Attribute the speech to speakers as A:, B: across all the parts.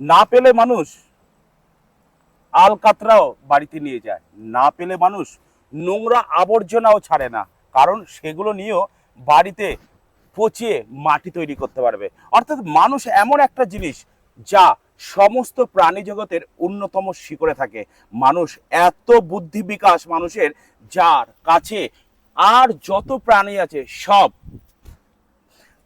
A: না পেলে মানুষ আলকাতরাও বাড়িতে নিয়ে যায়। না পেলে মানুষ নোংরা আবর্জনাও ছাড়ে না। কারণ সেগুলো নিয়েও বাড়িতে পচিয়ে মাটি তৈরি করতে পারবে। অর্থাৎ মানুষ এমন একটা জিনিস যা সমস্ত প্রাণী জগতের অন্যতম শিকড়ে থাকে। মানুষ এত বুদ্ধি বিকাশ মানুষের, যার কাছে আর যত প্রাণী আছে সব।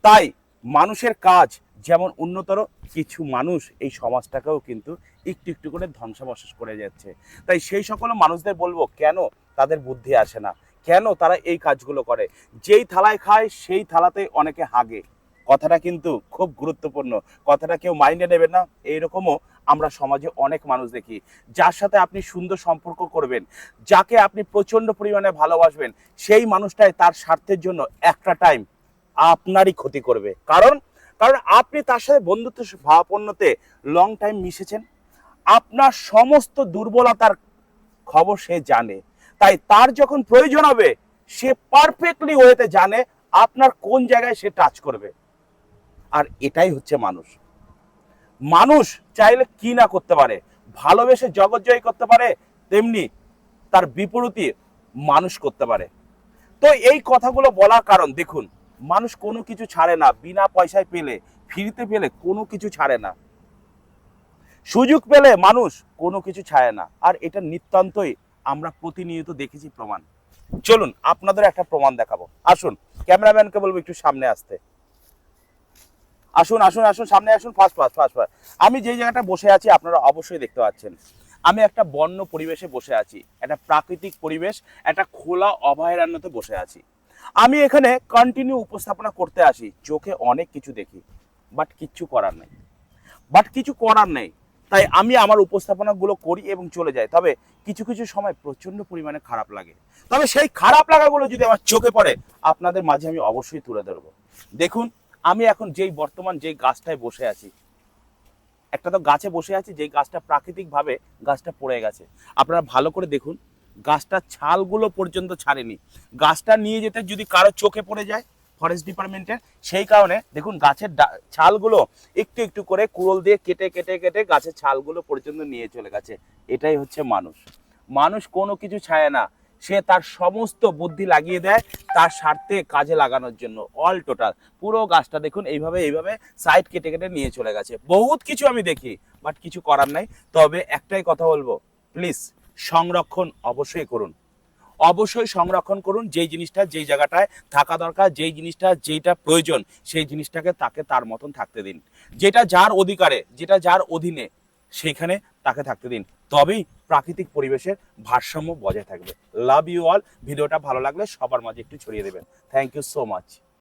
A: তাই মানুষের কাজ যেমন উন্নতর কিছু মানুষ এই সমাজটাকেও কিন্তু একটু একটু করে ধ্বংসাবশেষ করে যাচ্ছে। তাই সেই সকল মানুষদের বলব, কেন তাদের বুদ্ধি আসে না? কেন তারা এই কাজগুলো করে? যেই থালায় খায়, সেই থালাতে অনেকে হাগে। কথাটা কিন্তু খুব গুরুত্বপূর্ণ। কথাটা কেউ মাইন্ডে নেবেন না। এইরকমও আমরা সমাজে অনেক মানুষ দেখি। যার সাথে আপনি সুন্দর সম্পর্ক করবেন, যাকে আপনি প্রচণ্ড পরিমাণে ভালোবাসবেন, সেই মানুষটাই তার স্বার্থের জন্য একটা টাইম আপনারই ক্ষতি করবে। কারণ কারণ আপনি তার সাথে বন্ধুত্ব, ভাবাপন্নতে লং টাইম মিশেছেন। আপনার সমস্ত দুর্বলতার খবর সে জানে। তাই তার যখন প্রয়োজন হবে, সে পারফেক্টলি ওয়েতে জানে আপনার কোন জায়গায় সে টাচ করবে। আর এটাই হচ্ছে মানুষ। মানুষ চাইলে কি না করতে পারে? ভালোবেসে জগৎ জয় করতে পারে, তেমনি তার বিপরীতে মানুষ করতে পারে। তো এই কথাগুলো বলার কারণ, দেখুন মানুষ কোনো কিছু ছাড়ে না, বিনা পয়সায় পেলে, ফ্রিতে পেলে কোনো কিছু ছাড়ে না। সুযোগ পেলে মানুষ কোনো কিছু ছাড়ে না। আর এটা নিতান্তই আমরা প্রতিনিয়ত দেখেছি প্রমাণ। চলুন আপনাদের একটা প্রমাণ দেখাবো। আসুন, ক্যামেরাম্যানকে বলব একটু সামনে আসতে। আসুন আসুন আসুন, সামনে আসুন ফার্স্ট ফার্স্ট ফার্স্ট ফার্স্ট আমি যে জায়গাটা বসে আছি, আপনারা অবশ্যই দেখতে পাচ্ছেন। আমি একটা বন্য পরিবেশে বসে আছি, একটা প্রাকৃতিক পরিবেশ, একটা খোলা অভয়ারণ্যতে বসে আছি। আমি এখানে কন্টিনিউ উপস্থাপনা করতে আসি। চোখে অনেক কিছু দেখি বাট কিচ্ছু করার নেই। বাট কিছু করার নেই। তাই আমি আমার উপস্থাপনাগুলো করি এবং চলে যাই। তবে কিছু কিছু সময় প্রচণ্ড পরিমাণে খারাপ লাগে। তবে সেই খারাপ লাগাগুলো যদি আমার চোখে পড়ে, আপনাদের মাঝে আমি অবশ্যই তুলে ধরবো। দেখুন, আমি এখন যেই বর্তমান যেই গাছটায় বসে আছি, একটা তো গাছে বসে আছি, যেই গাছটা প্রাকৃতিকভাবে গাছটা পড়ে গেছে। আপনারা ভালো করে দেখুন গাছটার ছালগুলো পর্যন্ত ছাড়েনি। গাছটা নিয়ে যেতে যদি কারও চোখে পড়ে যায় ফরেস্ট ডিপার্টমেন্টের সেই কারণে দেখুন গাছের ছালগুলো একটু একটু করে কুড়োল দিয়ে কেটে কেটে কেটে গাছের ছালগুলো পর্যন্ত নিয়ে চলে গেছে। এটাই হচ্ছে মানুষ। মানুষ কোনো কিছু ছায় না। সে তার সমস্ত বুদ্ধি লাগিয়ে দেয় তার স্বার্থে কাজে লাগানোর জন্য অল টোটাল পুরো গাছটা দেখুন এইভাবে এইভাবে সাইড কেটে কেটে নিয়ে চলে গেছে। বহুত কিছু আমি দেখি বাট কিছু করার নাই। তবে একটাই কথা বলব প্লিজ সংরক্ষণ অবশ্যই করুন। অবশ্যই সংরক্ষণ করুন যেই জিনিসটা যেই জায়গাটায় থাকা দরকার, যেই জিনিসটা যেইটা প্রয়োজন সেই জিনিসটাকে তাকে তার মতন থাকতে দিন। যেটা যার অধিকারে, যেটা যার অধীনে সেইখানে তাকে থাকতে দিন। তবেই প্রাকৃতিক পরিবেশের ভারসাম্য বজায় থাকবে। লাভ ইউ অল ভিডিওটা ভালো লাগলে সবার মাঝে একটু ছড়িয়ে দেবেন। Thank you so much